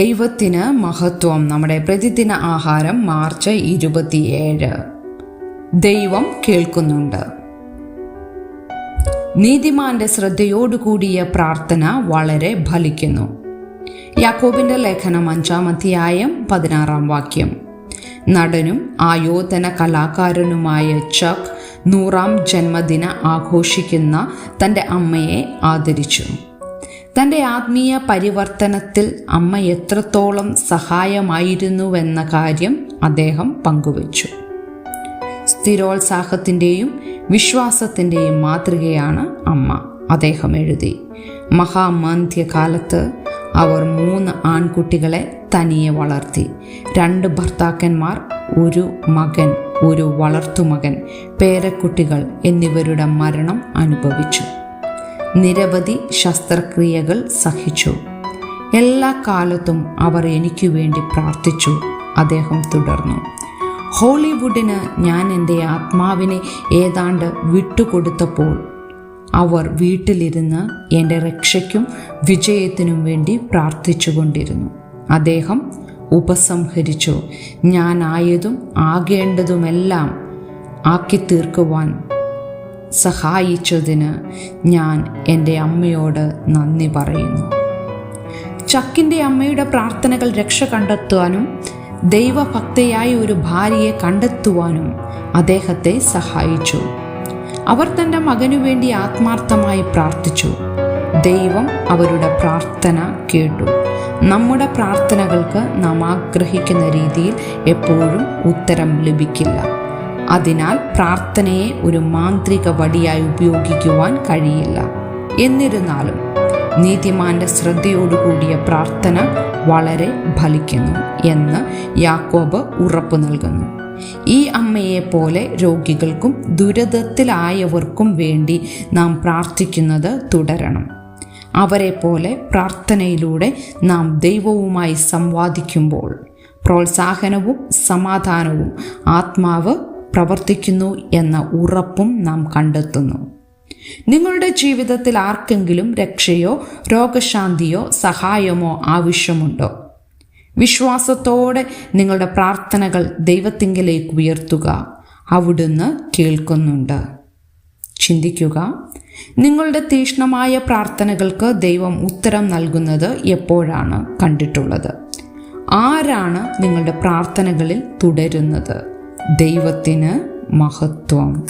ദൈവത്തിന് മഹത്വം. നമ്മുടെ പ്രതിദിന ആഹാരം മാർച്ച് ഇരുപത്തിയേഴ്. ദൈവം കേൾക്കുന്നുണ്ട്. നീതിമാന്റെ ശ്രദ്ധയോടുകൂടിയ പ്രാർത്ഥന വളരെ ഫലിക്കുന്നു. യാക്കോബിന്റെ ലേഖനം അഞ്ചാം അധ്യായം പതിനാറാം വാക്യം. നടനും ആയോധന കലാകാരനുമായ ചക് നൂറാം ജന്മദിന ആഘോഷിക്കുന്ന തന്റെ അമ്മയെ ആദരിച്ചു. തന്റെ ആത്മീയ പരിവർത്തനത്തിൽ അമ്മ എത്രത്തോളം സഹായമായിരുന്നുവെന്ന കാര്യം അദ്ദേഹം പങ്കുവച്ചു. സ്ഥിരോത്സാഹത്തിന്റെയും വിശ്വാസത്തിന്റെയും മാതൃകയാണ് അമ്മ അദ്ദേഹം എഴുതി. മഹാമാന്ത്യകാലത്ത് അവർ മൂന്ന് ആൺകുട്ടികളെ തനിയെ വളർത്തി. രണ്ട് ഭർത്താക്കന്മാർ ഒരു മകൻ ഒരു വളർത്തുമകൻ പേരക്കുട്ടികൾ എന്നിവരുടെ മരണം അനുഭവിച്ചു. നിരവധി ശസ്ത്രക്രിയകൾ സഹിച്ചു. എല്ലാ കാലത്തും അവർ എനിക്ക് വേണ്ടി പ്രാർത്ഥിച്ചു. അദ്ദേഹം തുടർന്നു. ഹോളിവുഡിന് ഞാൻ എന്റെ ആത്മാവിനെ ഏതാണ്ട് വിട്ടുകൊടുത്തപ്പോൾ അവർ വീട്ടിലിരുന്ന് എന്റെ രക്ഷയ്ക്കും വിജയത്തിനും വേണ്ടി പ്രാർത്ഥിച്ചുകൊണ്ടിരുന്നു അദ്ദേഹം ഉപസംഹരിച്ചു. ഞാനായതും ആകേണ്ടതുമെല്ലാം ആക്കി തീർക്കുവാൻ സഹായിച്ചതിന് ഞാൻ എന്റെ അമ്മയോട് നന്ദി പറയുന്നു. ചക്കിന്റെ അമ്മയുടെ പ്രാർത്ഥനകൾ രക്ഷ കണ്ടെത്തുവാനും ദൈവഭക്തയായ ഒരു ഭാര്യയെ കണ്ടെത്തുവാനും അദ്ദേഹത്തെ സഹായിച്ചു. അവർ തന്റെ മകനു വേണ്ടി ആത്മാർത്ഥമായി പ്രാർത്ഥിച്ചു. ദൈവം അവരുടെ പ്രാർത്ഥന കേട്ടു. നമ്മുടെ പ്രാർത്ഥനകൾക്ക് നാം ആഗ്രഹിക്കുന്ന രീതിയിൽ എപ്പോഴും ഉത്തരം ലഭിക്കില്ല. അതിനാൽ പ്രാർത്ഥനയെ ഒരു മാന്ത്രിക വടിയായി ഉപയോഗിക്കുവാൻ കഴിയില്ല. എന്നിരുന്നാലും നീതിമാന്റെ ശ്രദ്ധയോടുകൂടിയ പ്രാർത്ഥന വളരെ ഫലിക്കുന്നു എന്ന് യാക്കോബ് ഉറപ്പു നൽകുന്നു. ഈ അമ്മയെ പോലെ രോഗികൾക്കും ദുരിതത്തിലായവർക്കും വേണ്ടി നാം പ്രാർത്ഥിക്കുന്നത് തുടരണം. അവരെ പോലെ പ്രാർത്ഥനയിലൂടെ നാം ദൈവവുമായി സംവാദിക്കുമ്പോൾ പ്രോത്സാഹനവും സമാധാനവും ആത്മാവ് പ്രവർത്തിക്കുന്നു എന്ന ഉറപ്പും നാം കണ്ടെത്തുന്നു. നിങ്ങളുടെ ജീവിതത്തിൽ ആർക്കെങ്കിലും രക്ഷയോ രോഗശാന്തിയോ സഹായമോ ആവശ്യമുണ്ടോ? വിശ്വാസത്തോടെ നിങ്ങളുടെ പ്രാർത്ഥനകൾ ദൈവത്തിങ്കിലേക്ക് ഉയർത്തുക. അവിടുന്ന് കേൾക്കുന്നുണ്ട്. ചിന്തിക്കുക. നിങ്ങളുടെ തീഷ്ണമായ പ്രാർത്ഥനകൾക്ക് ദൈവം ഉത്തരം നൽകുന്നത് എപ്പോഴാണ് കണ്ടിട്ടുള്ളത്? ആരാണ് നിങ്ങളുടെ പ്രാർത്ഥനകളിൽ തുടരുന്നത്? ദൈവത്തിന് മഹത്വം.